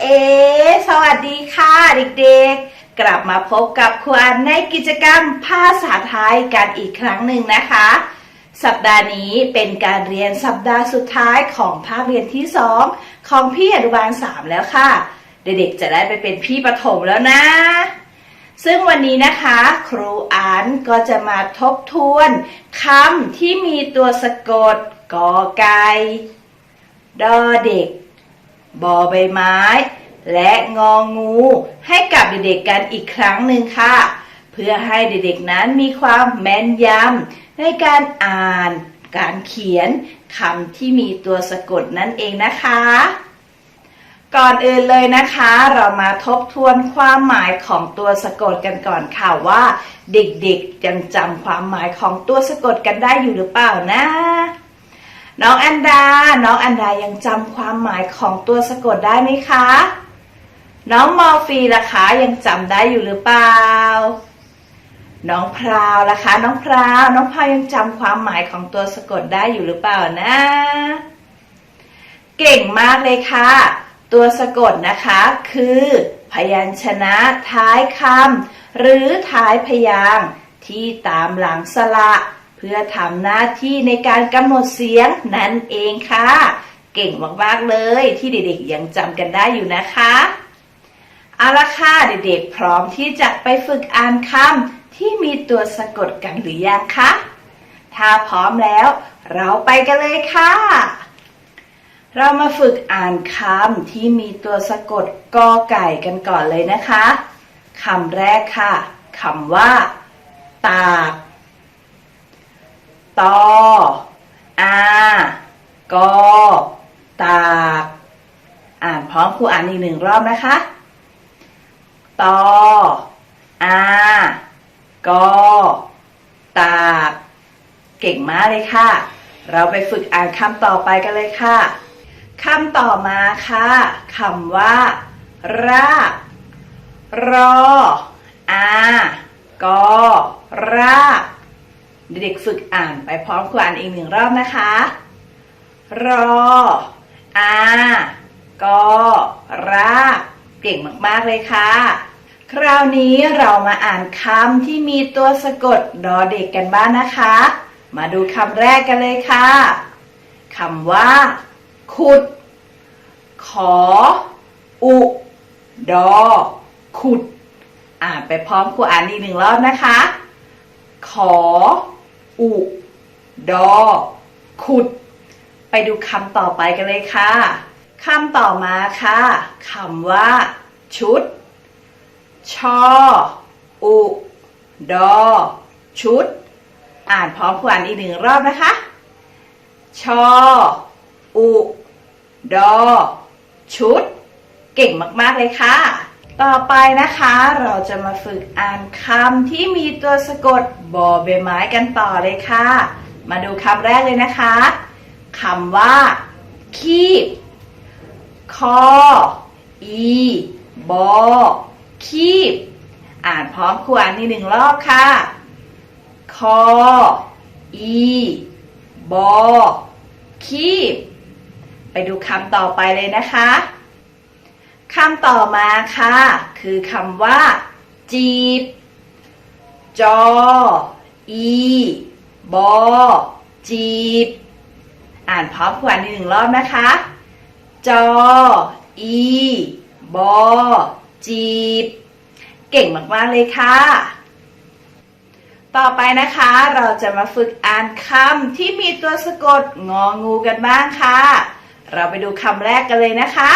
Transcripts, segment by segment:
เอ สวัสดีค่ะเด็กๆ กลับมาพบกับครูอันในกิจกรรมภาษาไทยกันอีกครั้งหนึ่งนะคะ สัปดาห์นี้เป็นการเรียนสัปดาห์สุดท้ายของภาคเรียนที่ 2 ของพี่อนุบาล 3 แล้วค่ะ เด็กๆ จะได้ไปเป็นพี่ประถมแล้วนะ ซึ่งวันนี้นะคะ ครูอันก็จะมาทบทวนคำที่มีตัวสะกดกอไก่ดอเด็ก บอใบไม้ และงองูให้กับเด็กๆกันอีกครั้งหนึ่งค่ะ เพื่อให้เด็กๆนั้นมีความแม่นยำในการอ่าน การเขียนคำที่มีตัวสะกดนั่นเองนะคะ ก่อนอื่นเลยนะคะ เรามาทบทวนความหมายของตัวสะกดกันก่อนค่ะว่า เด็กๆยังจำความหมายของตัวสะกดกันได้อยู่หรือเปล่านะ น้องอันดา น้องอันดายังจำความหมายของตัวสะกดได้ไหมคะ น้องมอร์ฟีล่ะคะยังจำได้อยู่หรือเปล่า น้องพราวล่ะคะ น้องพราว น้องพราวยังจำความหมายของตัวสะกดได้อยู่หรือเปล่านะ เก่งมากเลยค่ะ ตัวสะกดนะคะ คือ พยัญชนะท้ายคำหรือท้ายพยางที่ตามหลังสระ เพื่อทำหน้าที่ในการกำหนดเสียงนั่นเองค่ะ เก่งมากๆเลยที่เด็กๆยังจำกันได้อยู่นะคะเอาละค่ะเด็กๆพร้อมที่จะไปฝึกอ่านคำที่มีตัวสะกดกันหรือยังคะถ้าพร้อมแล้ว เราไปกันเลยค่ะ เรามาฝึกอ่านคำที่มีตัวสะกดกอไก่กันก่อนเลยนะคะคำแรกค่ะคำว่า ตาก ตออากอตากอ่านพร้อมครูอ่านอีกหนึ่งรอบนะคะ ตออากอตาก เก่งมากเลยค่ะ เราไปฝึกอ่านคำต่อไปกันเลยค่ะคำต่อมาค่ะคำว่า รากรออากอราก เด็กฝึกอ่านไปพร้อมครูอ่านอีกหนึ่งรอบนะคะ รอ อากอรากเก่งมากๆเลยค่ะ คราวนี้เรามาอ่านคำที่มีตัวสะกดดอเด็กกันบ้างนะคะ มาดูคำแรกกันเลยค่ะคำว่า ขุด ขอ อุ ดอ ขุด อ่านไปพร้อมครูอ่านอีกหนึ่งรอบนะคะ ขอ อุดอ ขุด ไปดูคำต่อไปกันเลยค่ะคำต่อมาค่ะคำว่า ชุด ชอ อุ ดอ ชุด อ่านพร้อมครูอ่านอีกหนึ่งรอบนะคะ ชอ อุ ดอ ชุด เก่งมาก ๆ เลยค่ะ ต่อไปนะคะเราจะมาฝึกอ่านคำที่มีตัวสะกดบอใบไม้กันต่อเลยค่ะ มาดูคำแรกเลยนะคะคำว่า คีบคออีบอคีบ อ่านพร้อมครูอ่านอีกหนึ่งรอบค่ะคออีบอคีบ ไปดูคำต่อไปเลยนะคะ คำต่อมาค่ะ คือคำว่า จีบ จอ อี บอ จีบ อ่านพร้อมควนอีกหนึ่งรอบนะคะ จอ อี บอ จีบ เก่งมาก ๆ เลยค่ะ ต่อไปนะคะเราจะมาฝึกอ่านคำที่มีตัวสะกดงองูกันบ้างค่ะ เราไปดูคำแรกกันเลยนะคะ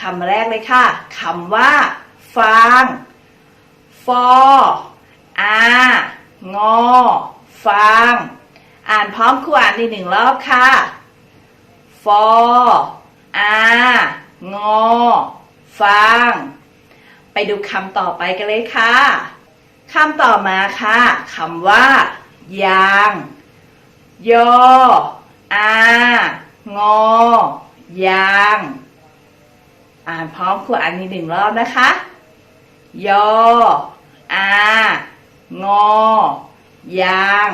คำแรกเลยค่ะคำว่า ฟาง ฟออางอ ฟาง อ่านพร้อมครูอ่านอีกหนึ่งรอบค่ะ ฟออางอ ฟาง ไปดูคำต่อไปกันเลยค่ะคำต่อมาค่ะคำว่า ยาง ยออางอ ยาง อ่านพร้อมครูอ่านอีกหนึ่งรอบนะคะ ยอ อา งอ ยาง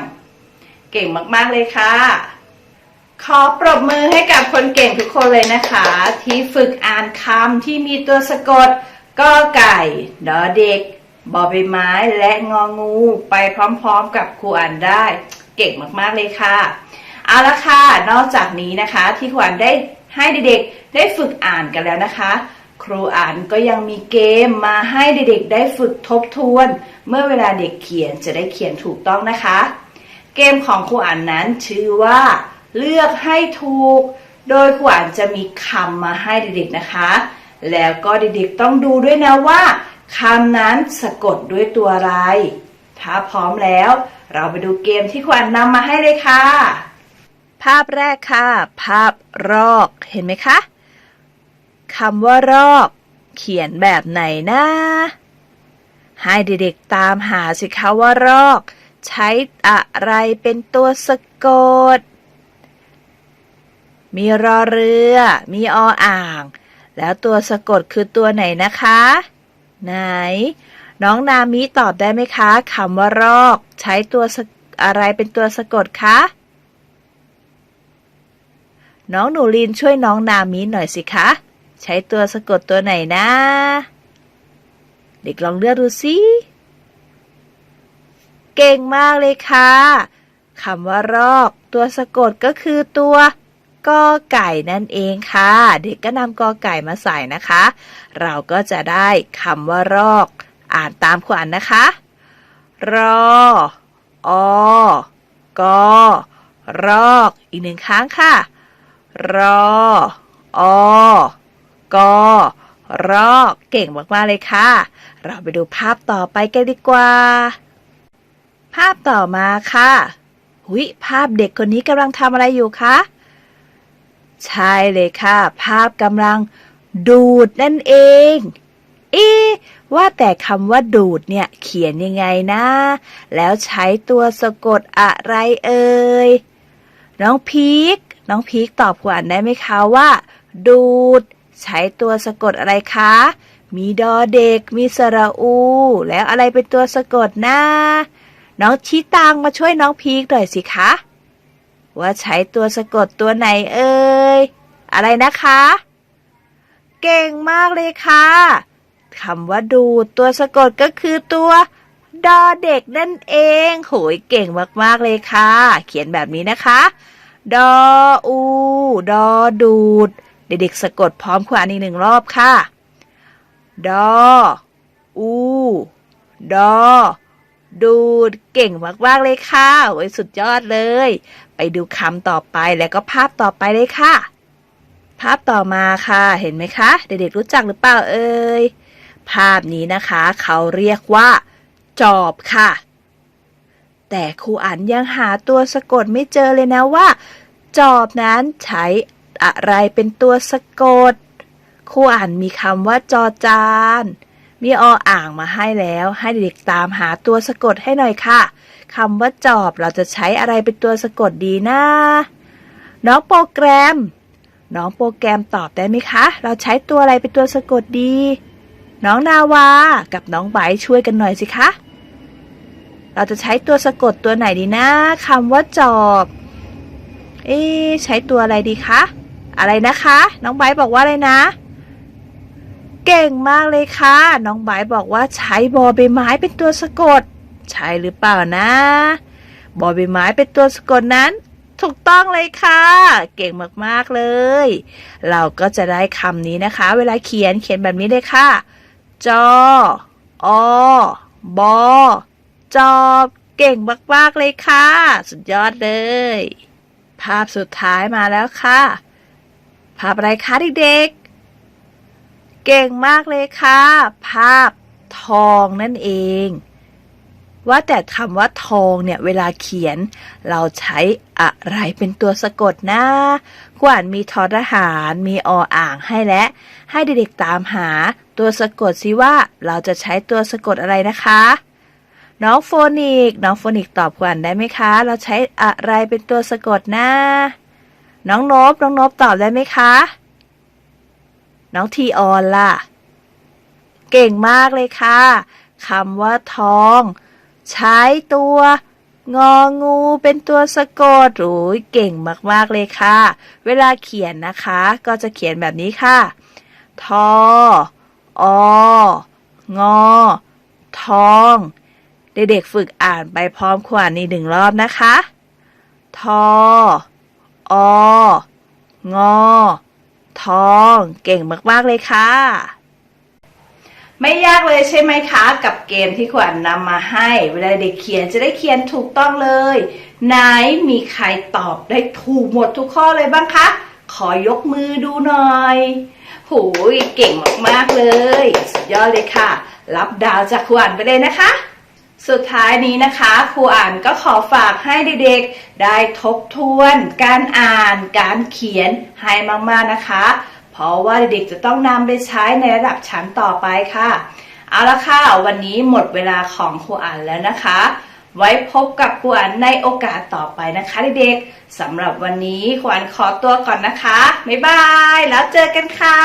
เก่งมากๆเลยค่ะ ขอปรบมือให้กับคนเก่งทุกคนเลยนะคะ ที่ฝึกอ่านคำที่มีตัวสะกดกอไก่ ดอเด็ก บอใบไม้และงองูไปพร้อมๆกับครูอ่านได้ เก่งมากๆเลยค่ะ เอาละค่ะ นอกจากนี้นะคะที่ครูอ่านได้ ให้เด็กๆ ได้ฝึกอ่านกันแล้วนะคะ ครูอ่านก็ยังมีเกมมาให้เด็กๆ ได้ฝึกทบทวน เมื่อเวลาเด็กเขียนจะได้เขียนถูกต้องนะคะ เกมของครูอ่านนั้นชื่อว่า เลือกให้ถูก โดยครูอ่านจะมีคำมาให้เด็กๆนะคะ แล้วก็เด็กๆต้องดูด้วยนะว่าคำนั้นสะกดด้วยตัวอะไร ถ้าพร้อมแล้ว เราไปดูเกมที่ครูอ่านนำมาให้เลยค่ะ ภาพแรกค่ะ ภาพรอกเห็นไหมคะคำว่ารอก เขียนแบบไหนนะ ให้เด็กๆตามหาสิคะว่ารอก ใช้อะไรเป็นตัวสะกด มีรอเรือ มีออ่าง แล้วตัวสะกดคือตัวไหนนะคะ ไหน น้องนามิตอบได้ไหมคะคำว่ารอก ใช้ตัวอะไรเป็นตัวสะกดคะ น้องหนูลินช่วยน้องนามิหน่อยสิคะ ใช้ตัวสะกดตัวไหนนะ เด็กลองเลือกดูสิเก่งมากเลยค่ะคำว่ารอก ตัวสะกดก็คือตัวกอไก่นั่นเองค่ะ เด็กก็นำกอไก่มาใส่นะคะ เราก็จะได้คำว่ารอก อ่านตามขวัญนนะคะ รออกอรอก อีกหนึ่งครั้งค่ะ รออกอรอกเก่งมากๆเลยค่ะ เราไปดูภาพต่อไปกันดีกว่า ภาพต่อมาค่ะ หุยภาพเด็กคนนี้กำลังทำอะไรอยู่คะ ใช่เลยค่ะ ภาพกำลังดูดนั่นเอง เอ๊ว่าแต่คำว่าดูดเนี่ย เขียนยังไงนะ แล้วใช้ตัวสะกดอะไรเอ่ย น้องพีค น้องพีคตอบขวัญได้ไหมคะว่า ดูด ใช้ตัวสะกดอะไรคะ มีดอเด็ก มีสระอู แล้วอะไรเป็นตัวสะกดนะน้องชี้ตังมาช่วยน้องพีคหน่อยสิคะ ว่าใช้ตัวสะกดตัวไหนเอ่ยอะไรนะคะ เก่งมากเลยค่ะคำว่าดูดตัวสะกดก็คือตัวดอเด็กนั่นเอง โหยเก่งมาก ๆ เลยค่ะ เขียนแบบนี้นะคะ ดออู ดอดูด เด็กๆสะกดพร้อมขวานอีกหนึ่งรอบค่ะ ดอ อู ดอ ดูด เก่งมากๆเลยค่ะโอ้ยสุดยอดเลย ไปดูคำต่อไปแล้วก็ภาพต่อไปเลยค่ะ ภาพต่อมาค่ะ เห็นไหมคะ เด็กๆรู้จักหรือเปล่าเอ่ย ภาพนี้นะคะ เขาเรียกว่า จอบค่ะ แต่ครูอันยังหาตัวสะกดไม่เจอเลยนะว่า จอบนั้นใช้อะไรเป็นตัวสะกด ครูอ่านมีคำว่าจอจาน มีออ่างมาให้แล้วให้เด็กตามหาตัวสะกดให้หน่อยค่ะคำว่าจอบเราจะใช้อะไรเป็นตัวสะกดดีนะ น้องโปรแกรม น้องโปรแกรมตอบได้ไหมคะ เราใช้ตัวอะไรเป็นตัวสะกดดี น้องนาวา กับน้องไบช่วยกันหน่อยสิคะ เราจะใช้ตัวสะกดตัวไหนดีนะคำว่าจอบ เอ๊ใช้ตัวอะไรดีคะ อะไรนะคะ น้องไบบอกว่าอะไรนะ เก่งมากเลยค่ะ น้องไบบอกว่าใช้บอใบไม้เป็นตัวสะกด ใช่หรือเปล่านะ บอใบไม้เป็นตัวสะกดนั้น ถูกต้องเลยค่ะ เก่งมากๆเลย เราก็จะได้คำนี้นะคะ เวลาเขียนเขียนแบบนี้เลยค่ะ จอ อบอ จอบเก่งมากๆเลยค่ะ สุดยอดเลย ภาพสุดท้ายมาแล้วค่ะ ภาพอะไรคะเด็กๆ เก่งมากเลยค่ะ ภาพทองนั่นเอง ว่าแต่คำว่าทองเนี่ย เวลาเขียน เราใช้อะไรเป็นตัวสะกดนะกว่านมีทอทหารมีออ่างให้และ ให้เด็กๆตามหาตัวสะกดสิว่าเราจะใช้ตัวสะกดอะไรนะคะ น้องโฟนิก น้องโฟนิกตอบกว่านได้ไหมคะ เราใช้อะไรเป็นตัวสะกดนะน้องนบน้องนบตอบได้ไหมคะ น้องทีออนล่ะ เก่งมากเลยค่ะคำว่าทอง ใช้ตัว งองูเป็นตัวสะกดโอ้ยเก่งมากๆเลยค่ะ เวลาเขียนนะคะ ก็จะเขียนแบบนี้ค่ะ ทอ อ งอ ทอง เด็กๆฝึกอ่านไปพร้อมขวานอีกหนึ่งรอบนะคะ ทอ อ งอ ทอง เก่งมากๆเลยค่ะ ไม่ยากเลยใช่ไหมคะ กับเกมที่ขวัญนำมาให้ เวลาเด็กเขียนจะได้เขียนถูกต้องเลย ไหนมีใครตอบได้ถูกหมดทุกข้อเลยบ้างคะ ขอยกมือดูหน่อยหูยเก่งมากๆเลย สุดยอดเลยค่ะ รับดาวจากขวัญไปเลยนะคะ สุดท้ายนี้นะคะครูอ่านก็ขอฝากให้เด็กๆ ได้ทบทวน การอ่าน การเขียนให้มากๆนะคะ เพราะว่าเด็กๆจะต้องนำไปใช้ในระดับชั้นต่อไปค่ะ เอาละค่ะ วันนี้หมดเวลาของครูอ่านแล้วนะคะ ไว้พบกับครูอ่านในโอกาสต่อไปนะคะเด็กๆสำหรับวันนี้ครูอ่านขอตัวก่อนนะคะบ๊ายบายแล้วเจอกันค่ะ